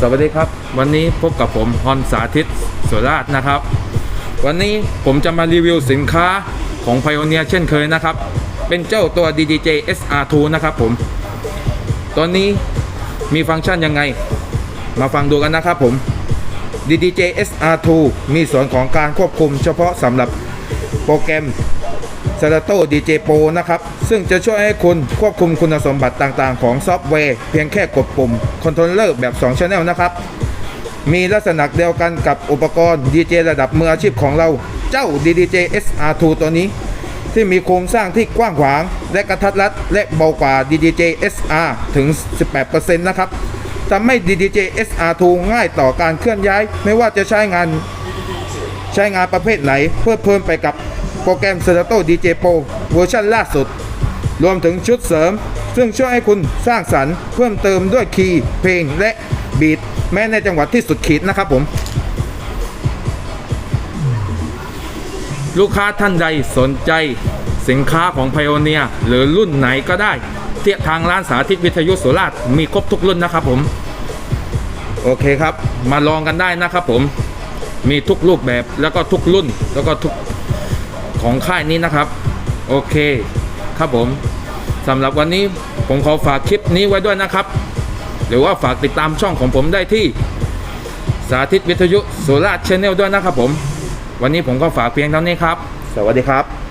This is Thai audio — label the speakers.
Speaker 1: สวัสดีครับ วันนี้พบกับผมฮอนสาธิตสุราชนะครับ วันนี้ผมจะมารีวิวสินค้าของ Pioneer เช่นเคยนะครับ เป็นเจ้าตัว DDJ SR2 นะครับผมตัวนี้มีฟังก์ชันยังไง มาฟังดูกันนะครับผม DDJ SR2 มีส่วนของการควบคุมเฉพาะสำหรับโปรแกรม s e r a t o DJ Pro นะครับ ซึ่งจะช่วยให้คุณควบคุมคุณสมบัติต่างๆ ของซอฟต์แวร์เพียงแค่กดปุ่มคอนโทรลเลอร์แบบ 2 Channel นะครับ มีลักษณะเดียวกันกับอุปกรณ์ DJ ระดับมืออาชีพของเราเจ้า DDJ SR2 ตัวนี้ ที่มีโครงสร้างที่กว้างขวาง และกระทัดรัด และเบากว่า DDJ SR ถึง 18%นะครับทำให้ DDJ SR2 ง่ายต่อการเคลื่อนย้าย ไม่ว่าจะใช้งาน ใช้งานประเภทไหน เพื่อเพิ่มไปกับโปรแกรม Serato DJ Pro เวอร์ชันล่าสุด รวมถึงชุดเสริม ซึ่งช่วยให้คุณสร้างสรรค์เพิ่มเติมด้วยคีย์ เพลงและบีทแม้ในจังหวัดที่สุดขีดนะครับผม ลูกค้าท่านใดสนใจสินค้าของ Pioneer หรือรุ่นไหนก็ได้ เที่ยทางร้านสาธิตวิทยุสุราษฎร์มีครบทุกรุ่นนะครับผม โอเคครับ มาลองกันได้นะครับผม มีทุกรูปแบบแล้วก็ทุกรุ่นแล้วก็ทุกของค่ายนี้นะครับ โอเคครับผมสำหรับวันนี้ผมขอฝากคลิปนี้ไว้ด้วยนะครับ หรือว่าฝากติดตามช่องของผมได้ที่สาธิตวิทยุโซล่าชแนลด้วยนะครับผม วันนี้ผมก็ฝากเพียงเท่านี้ครับ สวัสดีครับ